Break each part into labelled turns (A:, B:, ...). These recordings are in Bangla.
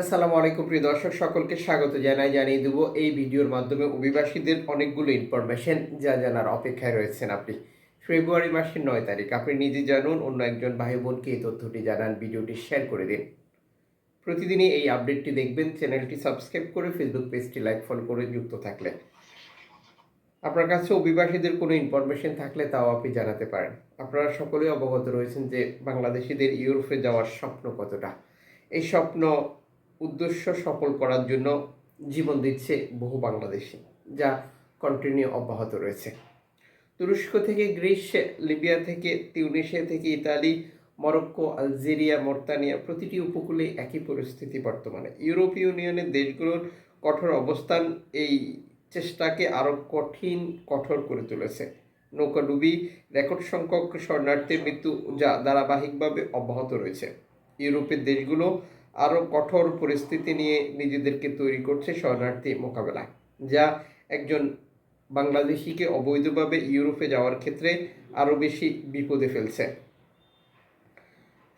A: আসসালামু আলাইকুম প্রিয় দর্শক, সকলকে স্বাগত জানাই, জানিয়ে দেবো এই ভিডিওর মাধ্যমে অভিবাসীদের অনেকগুলো ইনফরমেশন যা জানার অপেক্ষায় রয়েছেন আপনি। ফেব্রুয়ারি মাসের নয় তারিখ, আপনি নিজে জানুন, অন্য একজন ভাই বোনকে এই তথ্যটি জানান, ভিডিওটি শেয়ার করে দিন। প্রতিদিনই এই আপডেটটি দেখবেন চ্যানেলটি সাবস্ক্রাইব করে ফেসবুক পেজটি লাইক ফলো করে যুক্ত থাকলে। আপনার কাছে অভিবাসীদের কোনো ইনফরমেশন থাকলে তাও আপনি জানাতে পারেন। আপনারা সকলেই অবগত রয়েছেন যে বাংলাদেশিদের ইউরোপে যাওয়ার স্বপ্ন কতটা? এই স্বপ্ন উদ্দেশ্য সফল করার জন্য জীবন দিচ্ছে বহু বাংলাদেশি যা কন্টিনিউ অব্যাহত রয়েছে। তুরস্ক থেকে গ্রিস, লিবিয়া থেকে তিউনিশিয়া থেকে ইতালি, মরক্কো, আলজেরিয়া, মর্তানিয়া প্রতিটি উপকূলে একই পরিস্থিতি বর্তমানে। ইউরোপীয় ইউনিয়নের দেশগুলোর কঠোর অবস্থান এই চেষ্টাকে আরও কঠিন, কঠোর করে তুলেছে। নৌকাডুবি রেকর্ড সংখ্যক শরণার্থীর মৃত্যু যা ধারাবাহিকভাবে অব্যাহত রয়েছে। ইউরোপের দেশগুলো আরও কঠোর পরিস্থিতি নিয়ে নিজেদেরকে তৈরি করছে শরণার্থী মোকাবেলায় যা একজন বাংলাদেশিকে অবৈধভাবে ইউরোপে যাওয়ার ক্ষেত্রে আরও বেশি বিপদে ফেলছে।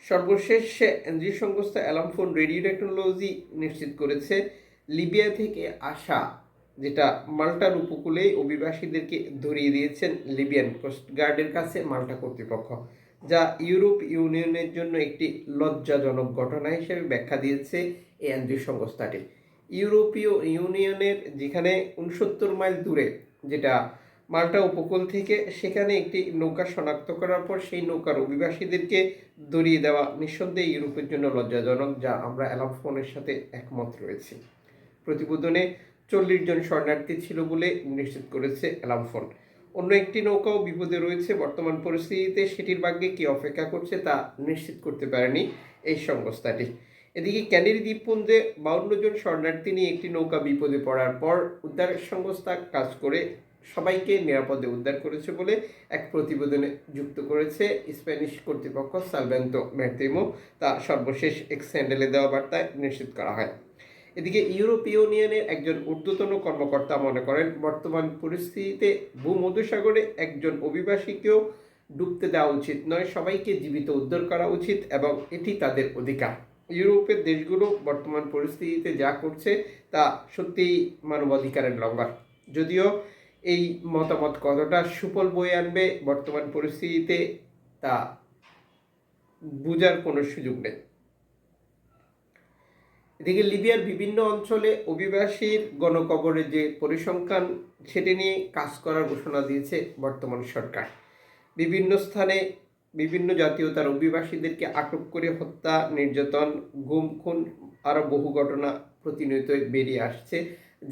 A: সর্বশেষ এনজিও সংস্থা অ্যালামফোন রেডিও টেকনোলজি নিশ্চিত করেছে, লিবিয়া থেকে আসা, যেটা মাল্টার উপকূলে অভিবাসীদেরকে ধরিয়ে দিয়েছেন লিবিয়ান কোস্টগার্ডের কাছে মাল্টা কর্তৃপক্ষ। যা ইউরোপ ইউনিয়নের জন্য একটি লজ্জাজনক ঘটনা হিসেবে ব্যাখ্যা দিয়েছে এই এনজিও সংস্থাটি। ইউরোপীয় ইউনিয়নের যেখানে উনসত্তর মাইল দূরে, যেটা মাল্টা উপকূল থেকে, সেখানে একটি নৌকা শনাক্ত করার পর সেই নৌকার অভিবাসীদেরকে দড়িয়ে দেওয়া নিঃসন্দেহে ইউরোপের জন্য লজ্জাজনক, যা আমরা অ্যালাম ফোনের সাথে একমত রয়েছি। প্রতিবেদনে চল্লিশ জন শরণার্থী ছিল বলে নিশ্চিত করেছে অ্যালাম ফোন। অন্য একটি নৌকাও বিপদে রয়েছে, বর্তমান পরিস্থিতিতে সেটির ভাগ্যে কি অপেক্ষা করছে তা নিশ্চিত করতে পারেনি এই সংস্থাটি। এদিকে ক্যানেরি দ্বীপপুঞ্জে বাউন্ন জন শরণার্থী নিয়ে একটি নৌকা বিপদে পড়ার পর উদ্ধার সংস্থা কাজ করে সবাইকে নিরাপদে উদ্ধার করেছে বলে এক প্রতিবেদনে যুক্ত করেছে স্প্যানিশ কর্তৃপক্ষ সালভেন্তো ম্যার্তিমো। তা সর্বশেষ এক্স হ্যান্ডেলে দেওয়া বার্তায় নিশ্চিত করা হয়। এদিকে ইউরোপ ইউনিয়নের একজন ঊর্ধ্বতন কর্মকর্তা মনে করেন, বর্তমান পরিস্থিতিতে ভূমধ্যসাগরে একজন অভিবাসীকেও ডুবতে দেওয়া উচিত নয়, সবাইকে জীবিত উদ্ধার করা উচিত এবং এটি তাদের অধিকার। ইউরোপের দেশগুলো বর্তমান পরিস্থিতিতে যা করছে তা সত্যিই মানবাধিকারের লঙ্ঘন। যদিও এই মতামত কতটা সুফল বয়ে আনবে বর্তমান পরিস্থিতিতে তা বোঝার কোনো সুযোগ নেই। এদিকে লিবিয়ার বিভিন্ন অঞ্চলে অভিবাসীর গণকবরের যে পরিসংখ্যান, সেটি নিয়ে কাজ করার ঘোষণা দিয়েছে বর্তমান সরকার। বিভিন্ন স্থানে বিভিন্ন জাতীয়তার অভিবাসীদেরকে আটক করে হত্যা, নির্যাতন, গুম, খুন আরও বহু ঘটনা প্রতিনিয়ত বেরিয়ে আসছে,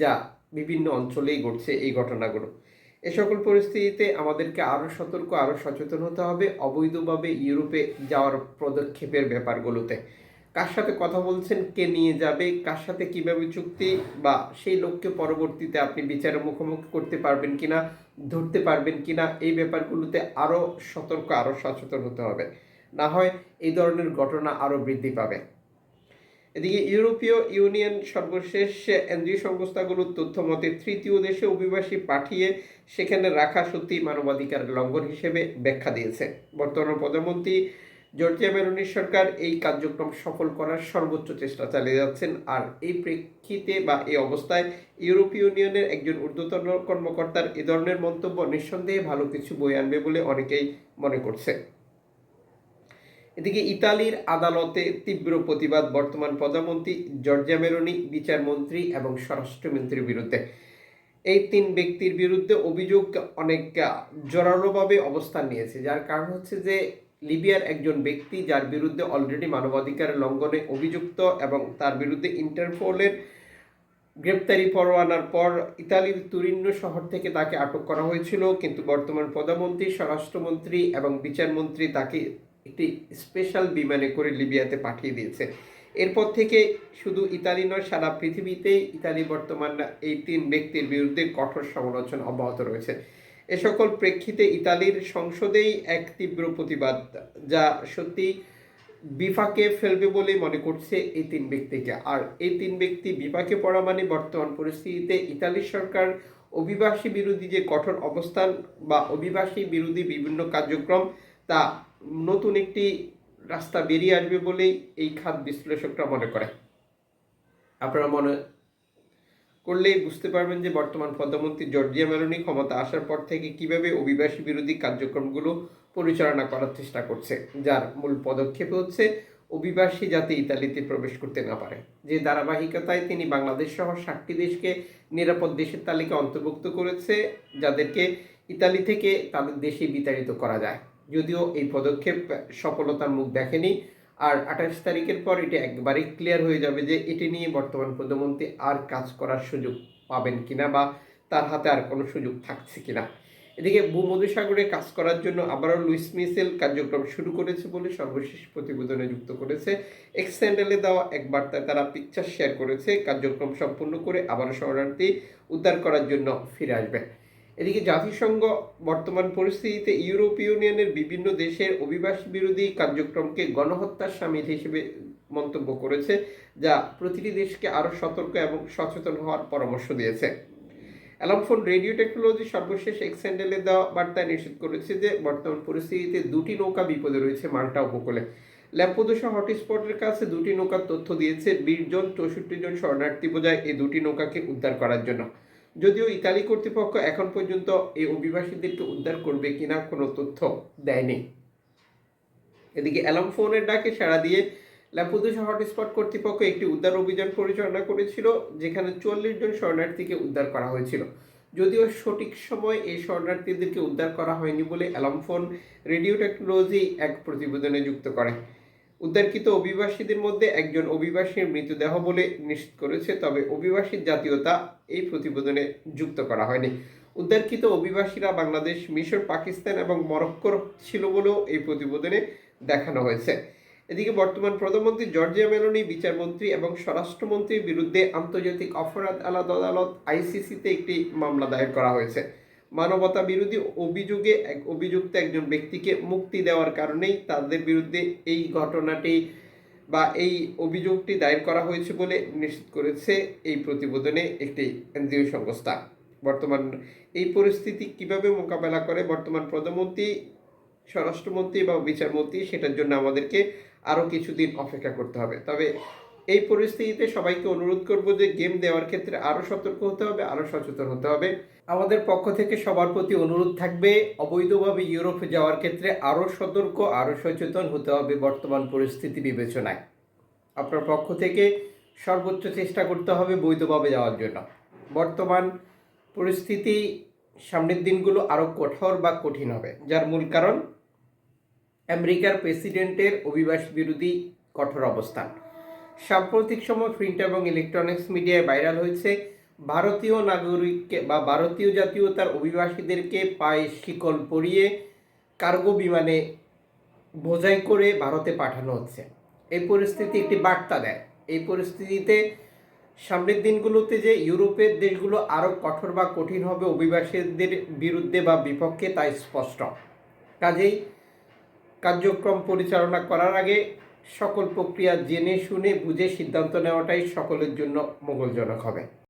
A: যা বিভিন্ন অঞ্চলেই ঘটছে এই ঘটনাগুলো। এ সকল পরিস্থিতিতে আমাদেরকে আরও সতর্ক, আরও সচেতন হতে হবে, অবৈধভাবে ইউরোপে যাওয়ার পদক্ষেপের ব্যাপারগুলোতে। কার সাথে কথা বলছেন, কে নিয়ে যাবে, কার সাথে কীভাবে চুক্তি বা সেই লোককে পরবর্তীতে আপনি বিচারের মুখোমুখি করতে পারবেন কিনা, ধরতে পারবেন কিনা, এই ব্যাপারগুলোতে আরও সতর্ক আরও সচেতন হতে হবে। না হয় এই ধরনের ঘটনা আরও বৃদ্ধি পাবে। এদিকে ইউরোপীয় ইউনিয়ন সর্বশেষ এনজিও সংস্থাগুলোর তথ্য মতে, তৃতীয় দেশে অভিবাসী পাঠিয়ে সেখানে রাখা সত্যি মানবাধিকার লঙ্ঘন হিসেবে ব্যাখ্যা দিয়েছে। বর্তমান প্রধানমন্ত্রী জর্জিয়া মেলোনির সরকার এই কার্যক্রম সফল করার সর্বোচ্চ চেষ্টা চালিয়ে যাচ্ছেন। আর এই প্রেক্ষিতে বা এই অবস্থায় ইউরোপীয় ইউনিয়নের একজন ঊর্ধ্বতন কর্মকর্তার এ ধরনের মন্তব্য নিঃসন্দেহে ভালো কিছু বয়ে আনবে বলে অনেকেই মনে করছে এদিকে ইতালির আদালতে তীব্র প্রতিবাদ বর্তমান প্রধানমন্ত্রী জর্জিয়া মেলোনি বিচারমন্ত্রী এবং স্বরাষ্ট্রমন্ত্রীর বিরুদ্ধে। এই তিন ব্যক্তির বিরুদ্ধে অভিযোগ অনেক জোরালোভাবে অবস্থান নিয়েছে, যার কারণ হচ্ছে যে লিবিয়ার একজন ব্যক্তি যার বিরুদ্ধে অলরেডি মানবাধিকার লঙ্ঘনে অভিযুক্ত এবং তার বিরুদ্ধে ইন্টারপোলের গ্রেপ্তারি পরোয়ানার পর ইতালির তুরিন্ন শহর থেকে তাকে আটক করা হয়েছিল। কিন্তু বর্তমান প্রধানমন্ত্রী, স্বরাষ্ট্রমন্ত্রী এবং বিচারমন্ত্রী তাকে একটি স্পেশাল বিমানে করে লিবিয়াতে পাঠিয়ে দিয়েছে। এরপর থেকে শুধু ইতালি নয়, সারা পৃথিবীতেই ইতালি বর্তমান এই তিন ব্যক্তির বিরুদ্ধে কঠোর সমালোচনা অব্যাহত রয়েছে। এ সকল প্রেক্ষিতে ইতালির সংসদেই এক তীব্র প্রতিবাদ, যা সত্যি বিপাকে ফেলবে বলে মনে করছে এই তিন ব্যক্তিকে। আর এই তিন ব্যক্তি বিপাকে পড়া মানে বর্তমান পরিস্থিতিতে ইতালির সরকার অভিবাসী বিরোধী যে কঠোর অবস্থান বা অভিবাসী বিরোধী বিভিন্ন কার্যক্রম, তা নতুন একটি রাস্তা বেরিয়ে আসবে বলেই এই খাত বিশ্লেষকরা মনে করে আপনারা মনে করলেই বুঝতে পারবেন যে বর্তমান প্রধানমন্ত্রী জর্জিয়া মেলোনি ক্ষমতা আসার পর থেকে কীভাবে অভিবাসী বিরোধী কার্যক্রমগুলো পরিচালনা করার চেষ্টা করছে, যার মূল পদক্ষেপ হচ্ছে অভিবাসী যাতে ইতালিতে প্রবেশ করতে না পারে। যে ধারাবাহিকতায় তিনি বাংলাদেশ সহ সাতটি দেশকে নিরাপদ দেশের তালিকা অন্তর্ভুক্ত করেছে, যাদেরকে ইতালি থেকে তাদের দেশে বিতাড়িত করা যায়। যদিও এই পদক্ষেপ সফলতার মুখ দেখেনি আর আঠাশ তারিখের পর এটা একবারেই ক্লিয়ার হয়ে যাবে যে এটি নিয়ে বর্তমান প্রধানমন্ত্রী আর কাজ করার সুযোগ পাবেন কিনা বা তার হাতে আর কোনো সুযোগ থাকছে কিনা। এদিকে ভূমধ্যসাগরে কাজ করার জন্য আবারও লুইস মিসেল কার্যক্রম শুরু করেছে বলে সর্বশেষ প্রতিবেদনে যুক্ত করেছে। এক্স স্যান্ডেলে দেওয়া এক বার্তায় তারা পিকচার শেয়ার করেছে। কার্যক্রম সম্পূর্ণ করে আবারও শরণার্থী উদ্ধার করার জন্য ফিরে আসবে। এদিকে জাতিসংঘ বর্তমান পরিস্থিতিতে ইউরোপীয় ইউনিয়নের বিভিন্ন দেশের অভিবাসী বিরোধী কার্যক্রমকে গণহত্যার সামিল হিসেবে মন্তব্য করেছে, যা প্রতিটি দেশকে আরও সতর্ক এবং সচেতন হওয়ার পরামর্শ দিয়েছে। অ্যালামফোন রেডিও টেকনোলজি সর্বশেষ এক্সেন্ডেলে দেওয়া বার্তায় নিশ্চিত করেছে যে, বর্তমান পরিস্থিতিতে দুটি নৌকা বিপদে রয়েছে মাল্টা উপকূলে। ল্যাম্পোদোসা হটস্পটের কাছে দুটি নৌকার তথ্য দিয়েছে, বিশ জন চৌষট্টি জন শরণার্থী বোঝায় এই দুটি নৌকাকে উদ্ধার করার জন্য। যদিও ইতালি কর্তৃপক্ষ এখন পর্যন্ত এই অভিবাসীদেরকে উদ্ধার করবে কিনা কোনো তথ্য দেয়নি। এদিকে অ্যালার্ম ফোনের ডাকে সাড়া দিয়ে ল্যাম্পুদোসা হটস্পট কর্তৃপক্ষ একটি উদ্ধার অভিযান পরিচালনা করেছিল, যেখানে চুয়াল্লিশ জন শরণার্থীকে উদ্ধার করা হয়েছিল। যদিও সঠিক সময় এই শরণার্থীদেরকে উদ্ধার করা হয়নি বলে অ্যালার্ম ফোন রেডিও টেকনোলজি এক প্রতিবেদনে যুক্ত করে। উদ্ধারকৃত অভিবাসীদের মধ্যে একজন অভিবাসীর মৃতদেহ বলে নিশ্চিত করেছে, তবে অভিবাসীর জাতীয়তা এই প্রতিবেদনে যুক্ত করা হয়নি। উদ্ধারকৃত অভিবাসীরা বাংলাদেশ, মিশর, পাকিস্তান এবং মরক্কোর ছিল বলেও এই প্রতিবেদনে দেখানো হয়েছে। এদিকে বর্তমান প্রধানমন্ত্রী জর্জিয়া মেলোনি, বিচারমন্ত্রী এবং স্বরাষ্ট্রমন্ত্রীর বিরুদ্ধে আন্তর্জাতিক অপরাধ আলাদ আদালত আইসিসিতে একটি মামলা দায়ের করা হয়েছে। মানবতা বিরোধী অভিযোগে এক অভিযুক্ত একজন ব্যক্তিকে মুক্তি দেওয়ার কারণেই তাদের বিরুদ্ধে এই ঘটনাটি বা এই অভিযোগটি দায়ের করা হয়েছে বলে নিশ্চিত করেছে এই প্রতিবেদনে একটি এনজিও সংস্থা। বর্তমান এই পরিস্থিতি কীভাবে মোকাবেলা করে বর্তমান প্রধানমন্ত্রী, স্বরাষ্ট্রমন্ত্রী বা বিচারমন্ত্রী সেটার জন্য আমাদেরকে আরও কিছুদিন অপেক্ষা করতে হবে। তবে এই পরিস্থিতিতে সবাইকে অনুরোধ করব যে গেম দেওয়ার ক্ষেত্রে আরও সতর্ক হতে হবে আরও সচেতন হতে হবে। আমাদের পক্ষ থেকে সবার প্রতি অনুরোধ থাকবে, অবৈধভাবে ইউরোপে যাওয়ার ক্ষেত্রে আরও সতর্ক আরও সচেতন হতে হবে বর্তমান পরিস্থিতি বিবেচনায়। আপনার পক্ষ থেকে সর্বোচ্চ চেষ্টা করতে হবে বৈধভাবে যাওয়ার জন্য। বর্তমান পরিস্থিতি সামনের দিনগুলো আরও কঠোর বা কঠিন হবে, যার মূল কারণ আমেরিকার প্রেসিডেন্টের অভিবাসী বিরোধী কঠোর অবস্থান। সাম্প্রতিক সময় প্রিন্ট এবং ইলেকট্রনিক্স মিডিয়ায় ভাইরাল হয়েছে। ভারতীয় নাগরিককে বা ভারতীয় জাতীয়তার অভিবাসীদেরকে পায়ে শিকল পরিয়ে কার্গো বিমানে বোঝাই করে ভারতে পাঠানো হচ্ছে। এই পরিস্থিতি একটি বার্তা দেয়। এই পরিস্থিতিতে সামনের দিনগুলোতে যে ইউরোপের দেশগুলো আরও কঠোর বা কঠিন হবে অভিবাসীদের বিরুদ্ধে বা বিপক্ষে তাই স্পষ্ট। কাজেই কার্যক্রম পরিচালনা করার আগে সকল প্রক্রিয়া জেনে শুনে বুঝে সিদ্ধান্ত নেওয়াটাই সকলের জন্য মঙ্গলজনক হবে।